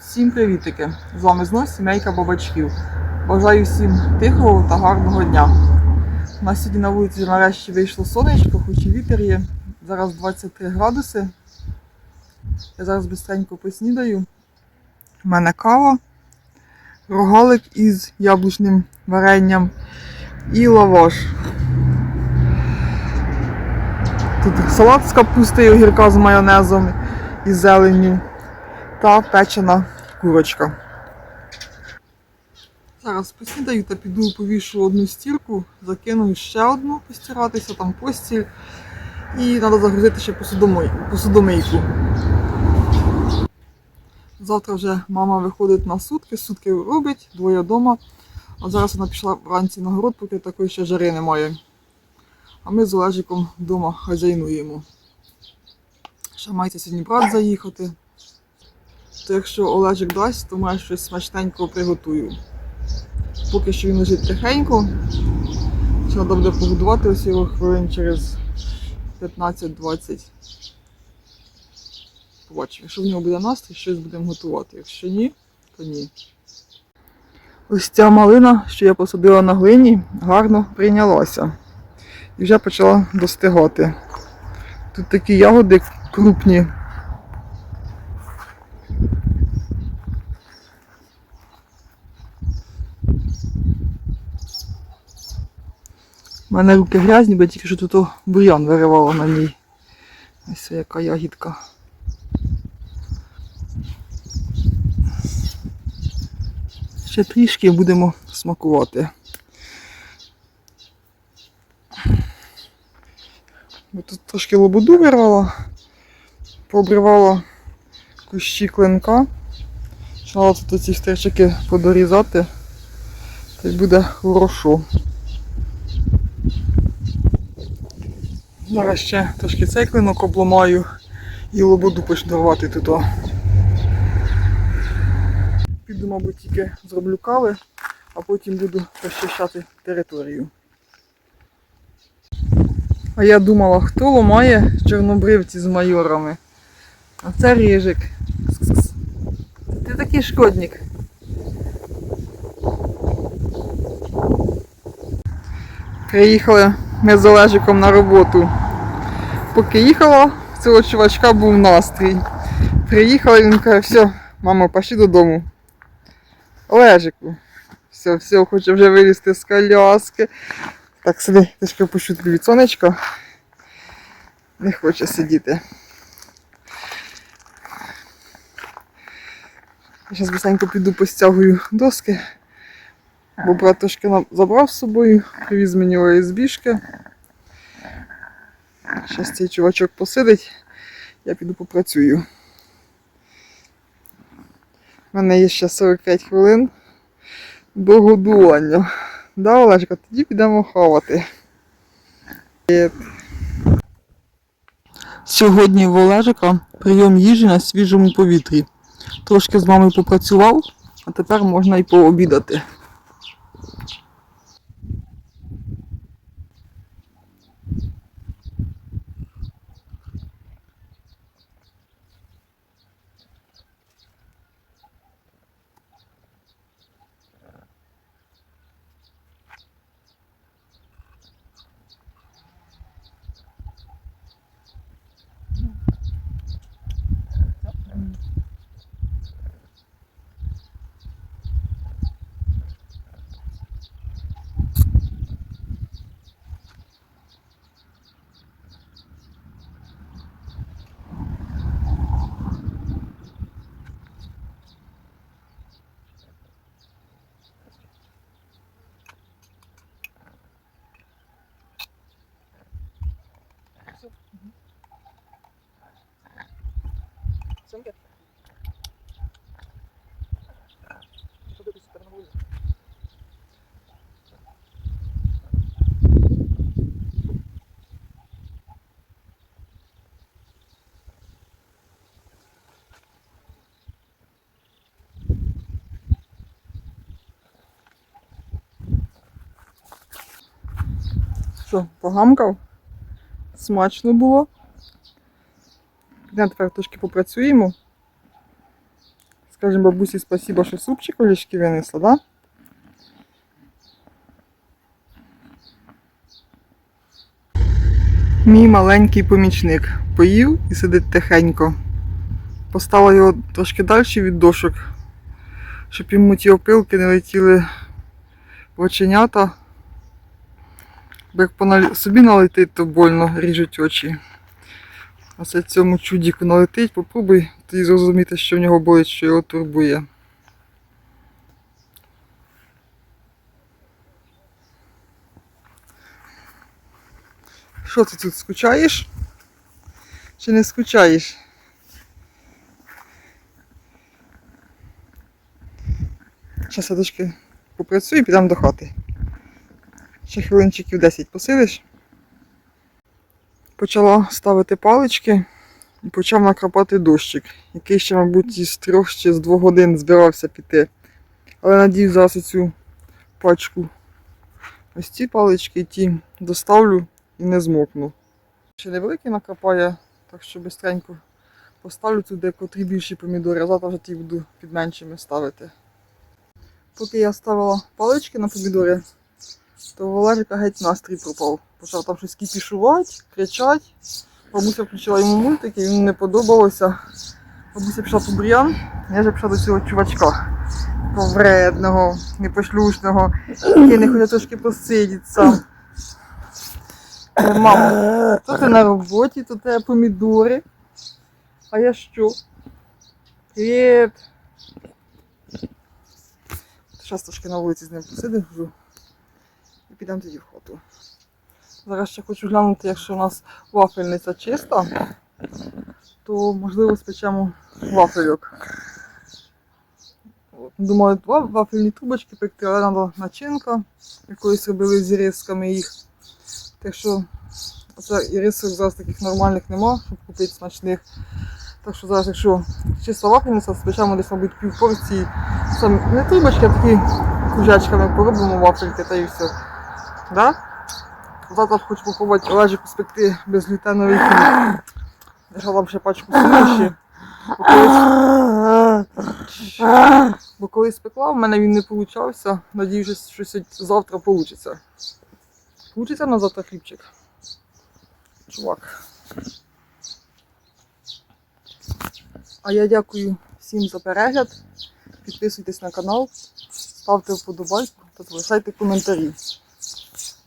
Всім привітики! З вами знов сімейка бабачків. Бажаю всім тихого та гарного дня. У нас сьогодні на вулиці нарешті вийшло сонечко, хоч і вітер є. Зараз 23 градуси. Я зараз быстренько поснідаю. У мене кава, рогалик із яблучним варенням і лаваш. Тут салат з капусти, огірка з майонезом і зеленню та печена курочка. Зараз поснідаю та піду повішу одну стірку, закину ще одну постиратися, там постіль. І треба загрузити ще посудомий, посудомийку. Завтра вже мама виходить на сутки, сутки робить, двоє вдома. А зараз вона пішла вранці на город, поки такої ще жари немає. А ми з Олежиком вдома хазяйнуємо. Ще мається сьогодні брат заїхати. То якщо Олежик дасть, то має щось смачненького приготую. Поки що він лежить тихенько. Ще треба буде погодувати ось його хвилин через 15-20. Побачимо. Якщо в нього буде настрій, щось будемо готувати. Якщо ні, то ні. Ось ця малина, що я посадила на глині, гарно прийнялася. І вже почала достигати. Тут такі ягоди крупні. У мене руки грязні, бо я тільки що тут бур'ян виривала на ній. Ось яка ягідка. Ще трішки будемо смакувати. Бо тут трошки лободу вирвала, пообривала кущі клинка. Почала тут ці стрічки подорізати, та буде хорошо. Зараз ще трошки цей клинок обламаю і лободу почну рвати туди. Піду, мабуть, тільки зроблю кави, а потім буду розчищати територію. А я думала, хто ламає чорнобривці з майорами. А це. Кс-кс. Ти такий шкодник. Приїхали ми з Олежиком на роботу. Поки їхала, в цього чувачка був настрій. Приїхала, він каже, все, мамо, пішли додому. Олежику. Все, все, хоче вже вилізти з коляски. Так, сиди, трішки пущу тобі від сонечка. Не хоче сидіти. Я Зараз быстренько піду постягую доски. Бо брат трошки забрав з собою, привіз мені ОСБшки. Зараз цей чувачок посидить, я піду попрацюю. У мене є ще 45 хвилин до годування. Да, Олежка, тоді підемо хавати. Сьогодні в Олежика прийом їжі на свіжому повітрі. Трошки з мамою попрацював, а тепер можна і пообідати. Вулиці? Що, погамкав? Смачно було. Підемо тепер трошки попрацюємо. Скажемо бабусі спасибо, що супчик олішки винесла, да? Мій маленький помічник поїв і сидить тихенько. Поставила його трошки далі від дошок, щоб йому ті опилки не летіли в оченята. Бо як собі налетить, то больно ріжуть очі. А це цьому чудіку налетить, попробуй тоді зрозуміти, що в нього болить, що його турбує. Що ти тут скучаєш? Чи не скучаєш? Зараз я трошки попрацюю і підемо до хати. Ще хвилинчиків 10 посидиш. Почала ставити палички і почав накрапати дощик, який ще, мабуть, із трьох чи з двох годин збирався піти. Але надію зараз цю пачку. Ось ці палички ті доставлю і не змокну. Ще невеликий накрапає, так що бистренько поставлю туди котрі більші помідори, а завтра вже ті буду під меншими ставити. Поки я ставила палички на помідори, то Валерика геть настрій пропав. Почав там щось кіпішувати, кричати. Бабуся включила йому мультики, йому не подобалося. Бабуся пішла по бур'ян, я вже пішла до цього чувачка. Такого вредного, непошлюшного, який не хоче трошки посидіти сам. Е, то ти на роботі, то тебе помідори. А я що? Привіт! Зараз трошки на вулиці з ним посидимо і підемо тоді в хату. Зараз ще хочу глянути, якщо у нас вафельниця чиста, то можливо спечемо вафельок. Думаю, два вафельні трубочки пекти, але треба начинка. Якоїсь робили з ірисками їх. Так що оце ірисок зараз таких нормальних нема, щоб купити смачних. Так що зараз, якщо чиста вафельниця, спечемо десь, мабуть, пів порції. Сам не трубочки, а такі кружечками поробимо вафельки та і все. Да? Завтра хочу попробувати Олежику спекти безглютеновий хліб. Там ще пачку суміші. Бо колись спекла, в мене він не получався. Надіюсь, що завтра вийде. Получиться на завтра хлібчик. Чувак. А я дякую всім за перегляд. Підписуйтесь на канал, ставте вподобайку та залишайте коментарі.